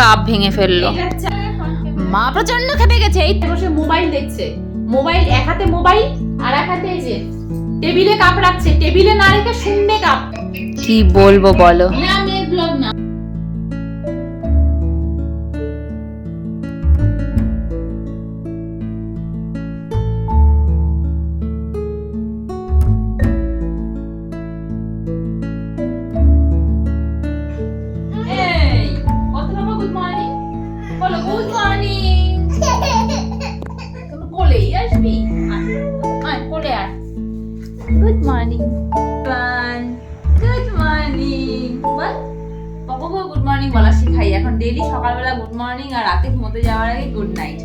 Cup ভেঙে ফেলল। মা প্রচণ্ড খেপে গেছে। এই তো বসে মোবাইল দেখছে। মোবাইল এক হাতে মোবাইল আর এক হাতে এই যে টেবিলে কাপ রাখছে। টেবিলে না রেখে শূন্যে কাপ। কি বলব বলো। না মেয়ের ব্লগ না। Morning. Good morning. বল। বাবাকেও গুড মর্নিং বলা শিখাই এখন ডেইলি সকালবেলা গুড মর্নিং আর রাতে ঘুমোতে যাওয়ার আগে গুড নাইট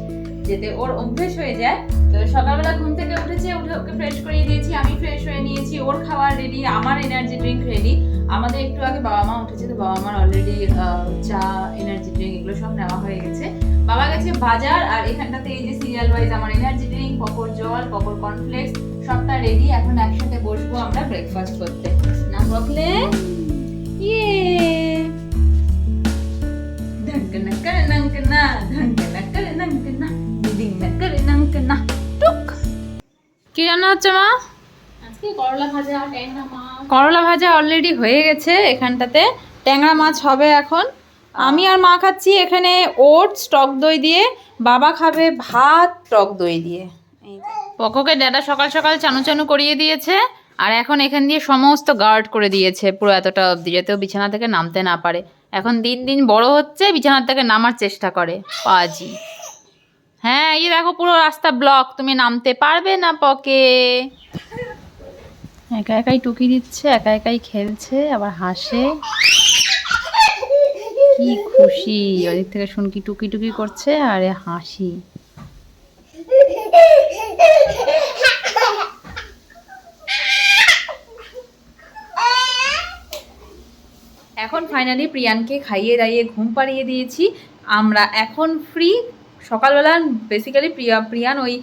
যেতে ওর অভ্যেস হয়ে যায়। তো সকালবেলা ঘুম থেকে উঠেছে, উঠে ওকে ফ্রেশ করিয়ে দিয়েছি। আমি ফ্রেশ হয়ে নিয়েছি, ওর খাবার রেডি আমার এনার্জি ড্রিঙ্ক রেডি আমাদের একটু আগে বাবা মা উঠেছে, তো বাবা মার অলরেডি চা এনার্জি ড্রিঙ্ক এগুলো সব নেওয়া হয়ে গেছে। বাবা গেছে বাজার আর এখানটাতে এই যে সিরিয়াল ওয়াইজ আমার এনার্জি ড্রিঙ্ক পকর জল পকর কর্নফ্লেক্স সবটা রেডি এখন একসাথে বসবো আমরা ব্রেকফাস্ট করতে। না বকলে? ইয়ে ঢঙ্কনা করে নঙ্কনা ঢঙ্কনা করে নঙ্কনা দিদিংনা করে নঙ্কনা টুক! কি রান্না হচ্ছে মা? আজকে করলা ভাজা ট্যাংরা মাছ। করলা ভাজা অলরেডি হয়ে গেছে এখানটাতে। ট্যাংরা মাছ হবে এখন। আমি আর মা খাচ্ছি এখানে ওটস টক দই দিয়ে। বাবা খাবে ভাত টক দই দিয়ে। পকোকে ড্যাডা সকাল সকাল চানু চানু করিয়ে দিয়েছে, আর এখন এখান দিয়ে সমস্ত গার্ড করে দিয়েছে, পুরো এতটা অবধি, যাতে বিছানা থেকে নামতে না পারে। এখন দিন দিন বড় হচ্ছে বিছানা থেকে নামার চেষ্টা করে, পাজি। হ্যাঁ এই দেখো পুরো রাস্তা ব্লক, তুমি নামতে পারবে না পকে। একা একাই টুকি দিচ্ছে, একা একাই খেলছে, আবার হাসে। কি খুশি, ওদিক থেকে শুনকি টুকি টুকি করছে, আর হাসি। এখন ফাইনালি প্রিয়ানকে খাইয়ে দাইয়ে ঘুম পাড়িয়ে দিয়েছি। আমরা এখন ফ্রি সকালবেলা বেসিক্যালি প্রিয়া, প্রিয়ান ওই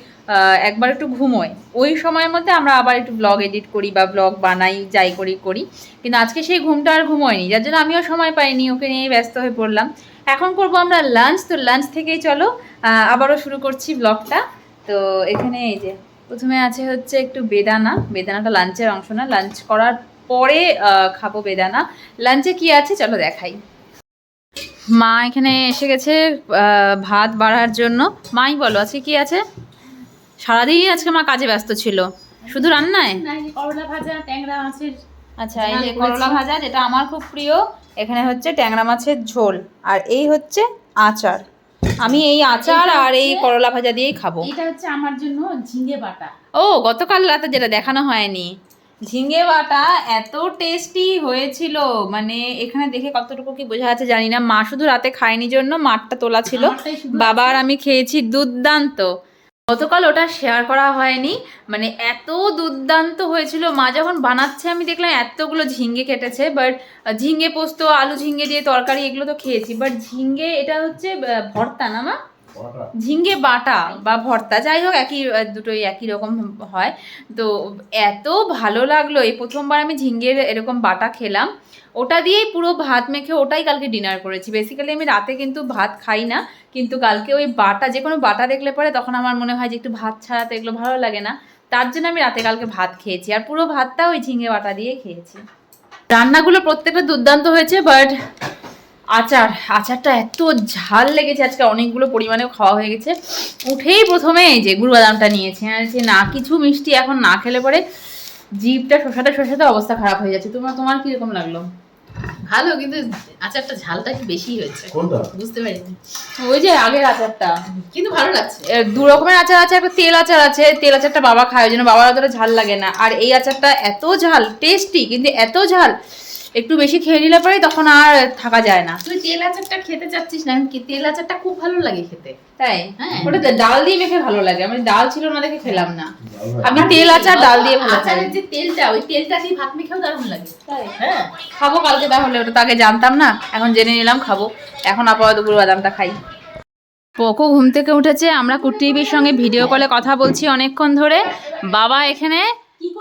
একবার একটু ঘুমোয়। ওই সময়ের মধ্যে আমরা আবার একটু ব্লগ এডিট করি বা ব্লগ বানাই, যাই করি করি। কিন্তু আজকে সেই ঘুমটা আর ঘুমোয়নি। যার জন্য আমিও সময় পাইনি, ওকে নিয়ে ব্যস্ত হয়ে পড়লাম। এখন করব আমরা লাঞ্চ তো লাঞ্চ থেকেই চলো আবারও শুরু করছি ব্লগটা তো এখানে এই যে, প্রথমে আছে হচ্ছে একটু বেদানা। বেদানাটা লাঞ্চের অংশ না। লাঞ্চ করার পরে খাব বেদানা। লাঞ্চে কি আছে? চলো দেখাই। মা এখানে এসে গেছে ভাত বাড়ার জন্য। মাই বলো আজকে কি আছে? সারাদিন আজকে মা কাজে ব্যস্ত ছিল। শুধু রান্নায়? করলা ভাজা ট্যাংরা মাছের আচ্ছা এই যে করলা ভাজা যেটা আমার খুব প্রিয় এখানে হচ্ছে ট্যাংরা মাছের ঝোল। আর এই হচ্ছে আচার। আমি এই আচার আর এই করলা ভাজা দিয়েই খাব। এটা হচ্ছে আমার জন্য ঝিঙে বাটা। ও গতকাল রাতে যেটা দেখানো হয়নি। ঝিঙে বাটা এত টেস্টি হয়েছিল। মানে এখানে দেখে কতটুকু কি বোঝা যাচ্ছে জানি না। মা শুধু রাতে খায়নি জন্য মাঠটা তোলা ছিল। বাবা আর আমি খেয়েছি দুর্দান্ত। গতকাল ওটা শেয়ার করা হয়নি। মানে এত দুর্দান্ত হয়েছিল। মা যখন বানাচ্ছে আমি দেখলাম এতগুলো ঝিঙ্গে কেটেছে। বাট ঝিঙ্গে পোস্ত আলু ঝিঙ্গে দিয়ে তরকারি এগুলো তো খেয়েছি। বাট ঝিঙ্গে এটা হচ্ছে ভর্তা না মা? ঝিঙ্গে বাটা বা ভর্তা, যাই হোক একই দুটোই একই রকম হয়। তো এত ভালো লাগল, এই প্রথমবার আমি ঝিঙ্গের এরকম বাটা খেলাম। ওটা দিয়েই পুরো ভাত মেখে ওটাই কালকে ডিনার করেছি। বেসিক্যালি আমি রাতে কিন্তু ভাত খাই না, কিন্তু কালকে ওই বাটা, যে কোনো বাটা দেখলে পরে তখন আমার মনে হয় যে একটু ভাত ছাড়া তো এগুলো ভালো লাগে না। তার জন্য আমি রাতে কালকে ভাত খেয়েছি, আর পুরো ভাতটা ওই ঝিঙে বাটা দিয়ে খেয়েছি। রান্নাগুলো প্রত্যেকটা দুর্দান্ত হয়েছে বাট আচার আচারটা এত ঝাল লেগেছে আজকে অনেকগুলো পরিমাণেও খাওয়া হয়ে গেছে। উঠেই প্রথমে যে গুড় বাদামটা নিয়েছি। আর যে না কিছু মিষ্টি এখন না খেলে পরে জিভটা শোষাতে শোষাতে অবস্থা খারাপ হয়ে যাচ্ছে। তোমার তোমার কীরকম লাগল? ভালো কিন্তু আচারটা ঝালটা একটু বেশি হয়েছে। কোনটা? বুঝতে পারিনি। ওই যে আগের আচারটা। কিন্তু ভালো লাগছে। দু রকমের আচার আছে একটা তেল আচার আছে। তেল আচারটা বাবা খায় ওই জন্য বাবার অতটা ঝাল লাগে না। আর এই আচারটা এত ঝাল টেস্টি কিন্তু এত ঝাল। একটু বেশি খেয়ে নিলে পরে তখন আর থাকা যায় না। তুই তেল আচারটা খেতে চাচ্ছিস না? কি তেল আচারটা খুব ভালো লাগে খেতে। তাই? হ্যাঁ। ওটা ডাল দিয়ে মেখে ভালো লাগে। আমি ডাল ছিল না দেখে খেলাম না। আমি তেল আচার ডাল দিয়ে ভালো আচারের যে তেলটা ওই তেলটা সেই ভাত মেখেও দারুণ লাগে। তাই? হ্যাঁ। খাব কালকে তাহলে ওটা তো আগে জানতাম না। এখন জেনে নিলাম খাব। এখন আপাতত দুপুর বাদামটা খাই। পোকো ঘুম থেকে উঠেছে। আমরা কুটিভির সঙ্গে ভিডিও কলে কথা বলছি অনেকক্ষণ ধরে। বাবা এখানে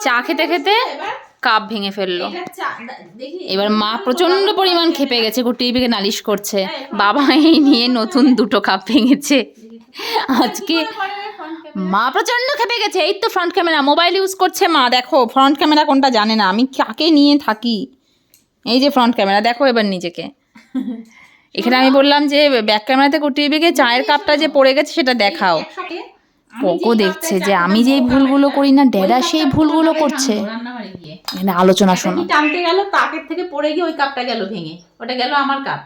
চা খেতে খেতে কাপ ভেঙে ফেলল। এবার মা প্রচণ্ড পরিমাণ খেপে গেছে টিভিকে নালিশ করছে। বাবা এই নিয়ে নতুন দুটো কাপ ভেঙেছে। আজকে মা প্রচণ্ড খেপে গেছে এই তো ফ্রন্ট ক্যামেরা মোবাইল ইউজ করছে মা দেখো ফ্রন্ট ক্যামেরা কোনটা জানে না আমি কাকে নিয়ে থাকি? এই যে ফ্রন্ট ক্যামেরা দেখো এবার নিজেকে। এখানে আমি বললাম যে ব্যাক ক্যামেরাতে টিভিকে চায়ের কাপটা যে পড়ে গেছে সেটা দেখাও। পোকো দেখছে যে আমি যেই ভুলগুলো করি না ড্যাডা সেই ভুলগুলো করছে। এখানে আলোচনা একটা শোনো টানতে গেল তাকের থেকে পড়ে গিয়ে ওই কাপটা গেল ভেঙে। ওটা গেল আমার কাপ।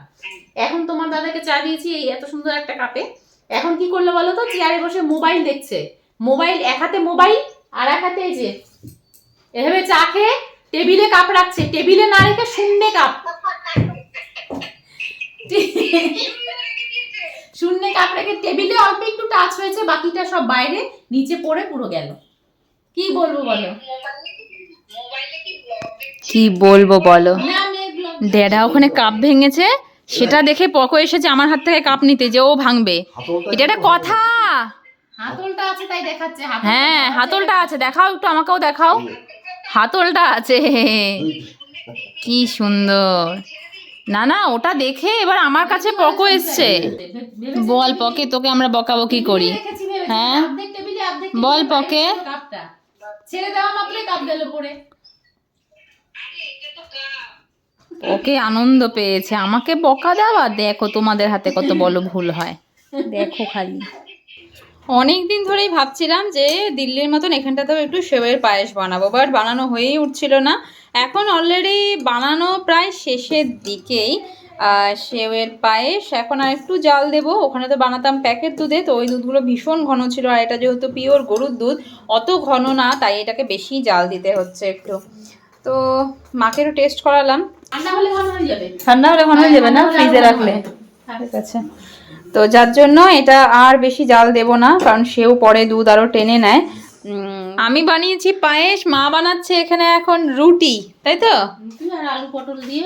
এখন তোমার দাদাকে চা দিয়েছি এই এত সুন্দর একটা কাপে। এখন কি করল বলো তো? চেয়ারে বসে মোবাইল দেখছে। মোবাইল এক হাতে মোবাইল আর এক হাতে এই যে এভাবে চা খেয়ে টেবিলে কাপ রাখছে। টেবিলে না রেখে শূন্য কাপ। কাপ রেখে টেবিলে অল্প একটু টাচ হয়েছে বাকিটা সব বাইরে নিচে পড়ে পুরো গেল। কি বলব বলো? কি বলব বলো? ড্যাডা ওখানে কাপ ভেঙেছে সেটা দেখে পকো এসেছে আমার হাত থেকে কাপ নিতে যে ও ভাঙবে। এটা একটা কথা। হাতলটা আছে তাই দেখাচ্ছে। হ্যাঁ হাতলটা আছে দেখাও একটু আমাকেও দেখাও। হাতলটা আছে। কি সুন্দর। না না ওটা দেখে এবার আমার কাছে পকো এসছে। বল পকে তোকে আমরা বকাবকি করি। হ্যাঁ? বল পকে। ছেড়ে দেওয়া মাত্রই কাপ গেল পড়ে ওকে আনন্দ পেয়েছে। আমাকে বকা দেওয়া দেখো তোমাদের হাতে কত বড় ভুল হয়। দেখো খালি। অনেক দিন ধরেই ভাবছিলাম যে দিল্লির মতন এখানটাতেও একটু সেওয়ের পায়েস বানাবো বাট বানানো হয়েই উঠছিল না। এখন অলরেডি বানানো প্রায় শেষের দিকেই সেওয়ের পায়েস। এখন আর একটু জাল দেবো। ওখানে তো বানাতাম প্যাকেট দুধে তো ওই দুধগুলো ভীষণ ঘন ছিল আর এটা যেহেতু পিওর গরুর দুধ অত ঘন না তাই এটাকে বেশি জাল দিতে হচ্ছে একটু। তো মাকে একটু টেস্ট করালাম। ঠান্ডা হলে ভালো হয়ে যাবে। ঠান্ডা হলে ঘন হয়ে যাবে না? ফ্রিজে রাখলে? ঠিক আছে। তো যার জন্য এটা আর বেশি জাল দেব না কারণ সেও পরে দুধ আরও টেনে নেয়। আমি বানিয়েছি পায়েস মা বানাচ্ছে এখানে এখন রুটি তাই তো? রুটি আর আলু পটল দিয়ে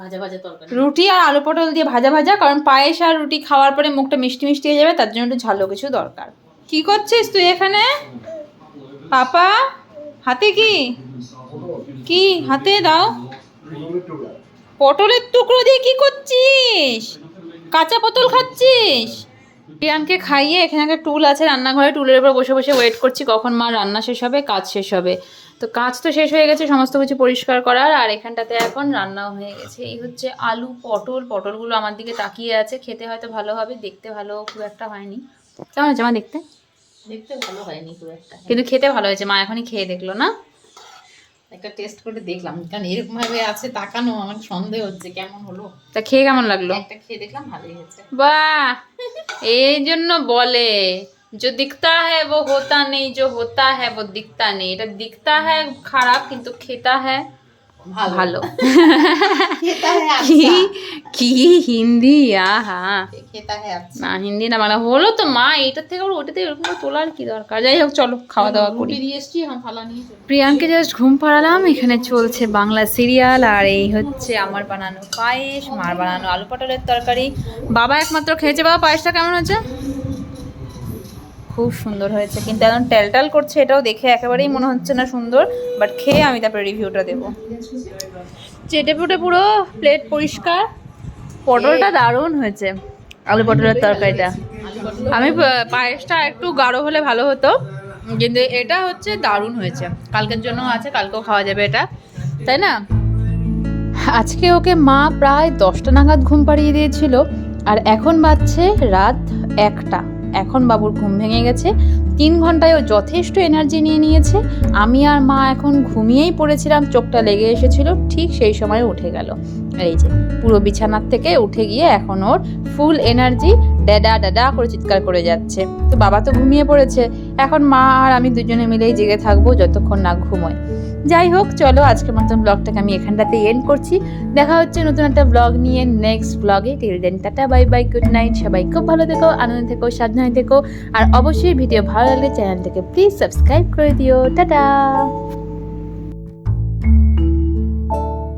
ভাজা ভাজা তরকারি। রুটি আর আলু পটল দিয়ে ভাজা ভাজা কারণ পায়েস আর রুটি খাওয়ার পরে মুখটা মিষ্টি মিষ্টি হয়ে যাবে তার জন্য একটু ঝালো কিছু দরকার। কি করছিস তুই এখানে? পাপা হাতে কি? কি? হাতে দাও। পটলের টুকরো দিয়ে কি করছিস? কাঁচা পটল খাচ্ছিস? প্রিয়াঙ্কে খাইয়ে এখানে একটা টুল আছে রান্নাঘরে টুলের উপর বসে বসে ওয়েট করছি কখন মা রান্না শেষ হবে কাজ শেষ হবে। তো কাজ তো শেষ হয়ে গেছে সমস্ত কিছু পরিষ্কার করার আর এখানটাতে এখন রান্নাও হয়ে গেছে। এই হচ্ছে আলু পটল পটলগুলো আমার দিকে তাকিয়ে আছে খেতে হয়তো ভালো হবে দেখতে ভালো খুব একটা হয়নি। কেমন হয়েছে মা দেখতে? দেখতে ভালো হয়নি খুব একটা। কিন্তু খেতে ভালো হয়েছে মা এখনই খেয়ে দেখল না? একটা টেস্ট করে দেখলাম কারণ এরকম ভাবে আছে তাকানো আমার সন্দেহ হচ্ছে কেমন হলো তা খেয়ে কেমন লাগলো একটা খেয়ে দেখলাম ভালোই হয়েছে বাহ এই জন্য বলে जो दिखता है वो होता नहीं जो होता है वो दिखता नहीं এটা দিখতা है খারাপ কিন্তু খেতা है ভালো। হ্যাঁ কি? কি? হিন্দি? আহা। হ্যাঁ আচ্ছা। না হিন্দি না বাংলা। হলো তো মা এইটার থেকে ওটাতে এরকম তোলার কি দরকার? যাই হোক চলো খাওয়া দাওয়া করি। প্রিয়াঙ্কে জাস্ট ঘুম পাড়ালাম এখানে চলছে বাংলা সিরিয়াল আর এই হচ্ছে আমার বানানো পায়েস মার বানানো আলু পটলের তরকারি। বাবা একমাত্র খেয়েছে। বাবা পায়েসটা কেমন হয়েছে? খুব সুন্দর হয়েছে। কিন্তু এখন টেলটাল করছে এটাও দেখে একেবারেই মনে হচ্ছে না সুন্দর বাট খেয়ে আমি তারপরে রিভিউটা দেবো। চেটে পুটে পুরো প্লেট পরিষ্কার। পটলটা দারুণ হয়েছে আলু পটলের তরকারিটা। আমি পায়েসটা একটু গাঢ় হলে ভালো হতো কিন্তু এটা হচ্ছে দারুণ হয়েছে। কালকের জন্য আছে কালকেও খাওয়া যাবে এটা তাই না? আজকে ওকে মা প্রায় দশটা নাগাদ ঘুম পাড়িয়ে দিয়েছিল আর এখন বাজছে রাত একটা। এখন বাবুর ঘুম ভেঙে গেছে। তিন ঘন্টায় ও যথেষ্ট এনার্জি নিয়ে নিয়েছে। আমি আর মা এখন ঘুমিয়েই পড়েছিলাম, চোখটা লেগে এসেছিল, ঠিক সেই সময় উঠে গেল। এই যে, পুরো বিছানার থেকে উঠে গিয়ে এখন ওর ফুল এনার্জি ড্যাডা ড্যাডা করে চিৎকার করে যাচ্ছে। তো বাবা তো ঘুমিয়ে পড়েছে। এখন মা আর আমি দুজনে মিলেই জেগে থাকব যতক্ষণ না ঘুমোয়। যাই হোক, চলো আজকের মতন ব্লগটাকে আমি এখানটাতে এন্ড করছি। দেখা হচ্ছে নতুন একটা ব্লগ নিয়ে নেক্সট ব্লগে। Till then tata bye bye good night সবাই খুব ভালো থেকো, আনন্দ থেকো, সাবধানে থেকো। আর অবশ্যই ভিডিও ভালো লাগলে চ্যানেলটাকে প্লিজ সাবস্ক্রাইব করে দিও। টাটা!